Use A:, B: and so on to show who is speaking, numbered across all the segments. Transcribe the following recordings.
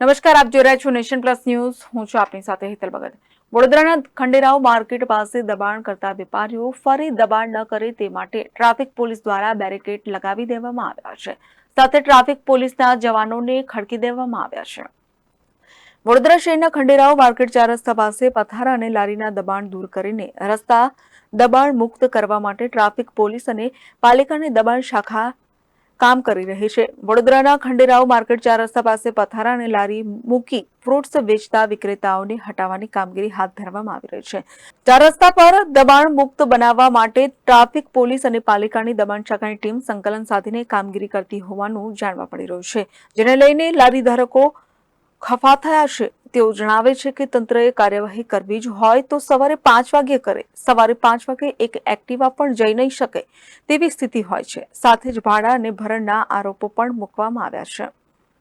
A: નમસ્કાર, આપ જોઈ રહ્યા છો નેશન પ્લસ ન્યૂઝ. હું છું આપની સાથે હેતલ ભગત. વડોદરાના ખંડેરાવ માર્કેટ પાસે દબાણ કરતા વેપારીઓ ફરી દબાણ ન કરે તે માટે ટ્રાફિક પોલીસ દ્વારા બેરિકેડ લગાવી દેવામાં આવ્યા છે. સાથે ટ્રાફિક પોલીસના જવાનોને ખડકી દેવામાં આવ્યા છે. વડોદરા શહેરના ખંડેરાવ માર્કેટ ચાર રસ્તા પાસે પથારા અને લારીના દબાણ દૂર કરીને રસ્તા દબાણ મુક્ત કરવા માટે ટ્રાફિક પોલીસ અને પાલિકાની દબાણ શાખા કામ કરી રહી છે. વડોદરાના ખંડેરાવ માર્કેટ ચાર રસ્તા પાસે પથારા અને લારી મૂકી ફ્રૂટ્સ વેચતા વિક્રેતાઓને હટાવવાની કામગીરી હાથ ધરવામાં આવી રહી છે. ચાર રસ્તા પર દબાણ મુક્ત બનાવવા માટે ટ્રાફિક પોલીસ અને પાલિકાની દબાણ શાખાની ટીમ સંકલન સાધીને કામગીરી કરતી હોવાનું જાણવા મળી રહ્યું છે. જેને લઈને લારી ધારકો ખફા થયા છે. તેઓ જણાવે છે કે તંત્રએ કાર્યવાહી કરવી જ હોય તો સવારે પાંચ વાગ્યે કરે. સવારે પાંચ વાગે એક એક્ટિવા પણ જઈ નહીં શકે તેવી સ્થિતિ હોય છે. સાથે જ ભાડા અને ભરણના આરોપો પણ મૂકવામાં આવ્યા છે.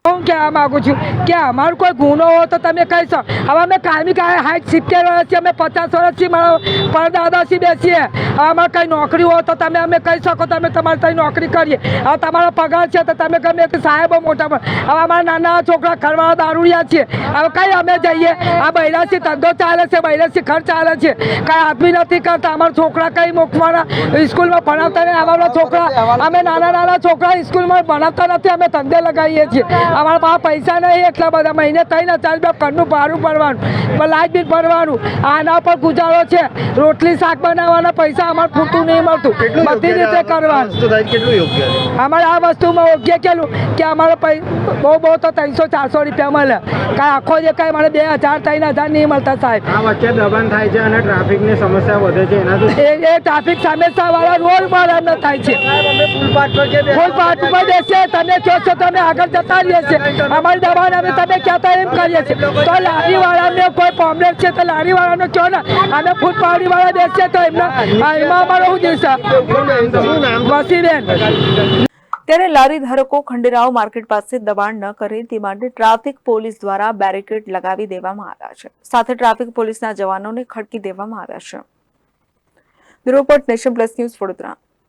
B: હું કહેવા માગું છું કે અમારો કોઈ ગુનો હોય તો તમે કહી શકો. હવે અમે કાયમી કાંઈ સાઠ સિત્તેર છીએ અમે પચાસ વર્ષથી મારા પરદાદાથી બેસીએ. હવે અમારે કંઈ નોકરી હોય તો તમે અમે કહી શકો, તમે તમારે ત્યાં નોકરી કરીએ. હવે તમારો પગાર છે તો તમે ગમે તે સાહેબો મોટા પણ હવે અમારા નાના છોકરા ઘરવાળા દારૂડિયા છે. હવે કઈ અમે જઈએ. આ બૈરાસી ધંધો ચાલે છે, બૈરાસી ઘર ચાલે છે. કાંઈ આદમી નથી કરતા. અમારા છોકરા કંઈ મૂકવાના સ્કૂલમાં ભણાવતા નહીં. અમારા છોકરા, અમે નાના નાના છોકરા સ્કૂલમાં ભણાવતા નથી. અમે ધંધે લગાવીએ છીએ. અમારા પાસે પૈસા નહીં એટલા બધા મહિને ત્રણ હજાર રૂપિયા ઘરનું ભાડું ભરવાનું લાઇટ બિલ ભરવાનું. આના પર ગુજારો છે. રોટલી શાક બનાવવાના પૈસા અમારે પૂરતું નહીં મળતું. બધી રીતે કરવાનું. અમારે આ વસ્તુમાં યોગ્ય કેલું કે અમારે બહુ બહુ તો ત્રણસો ચારસો રૂપિયા મળે. કાંઈ આખો જે કાંઈ મને બે હજાર ત્રણ હજાર નહીં મળતા સાહેબ.
C: આ વચ્ચે દબાણ થાય છે અને ટ્રાફિકની સમસ્યા વધે છે
B: એ ટ્રાફિક સમસ્યા વાળા રોડ પર થાય છે. ફૂલપાટ પર બેસે તમે કહો છો તમે આગળ જતા રહીએ છીએ અમારી દબાણ અમે તમે કહેતા એમ કરીએ છીએ. તો લારીવાળાને કોઈ પ્રોબ્લેમ છે તો લારીવાળાનો કહો ને. અમે ફૂડ પાવડીવાળા દેશ છે તો એમના એમાં અમારો શું
C: દેશ
B: વસીબેન
A: ત્યારે લારી ધારકો ખંડેરાવ માર્કેટ પાસે દબાણ ન કરે તે માટે ટ્રાફિક પોલીસ દ્વારા બેરિકેડ લગાવી દેવામાં આવ્યા છે. સાથે ટ્રાફિક પોલીસના જવાનોને ખડકી દેવામાં આવ્યા છે. Report Nation Plus News Vadodara.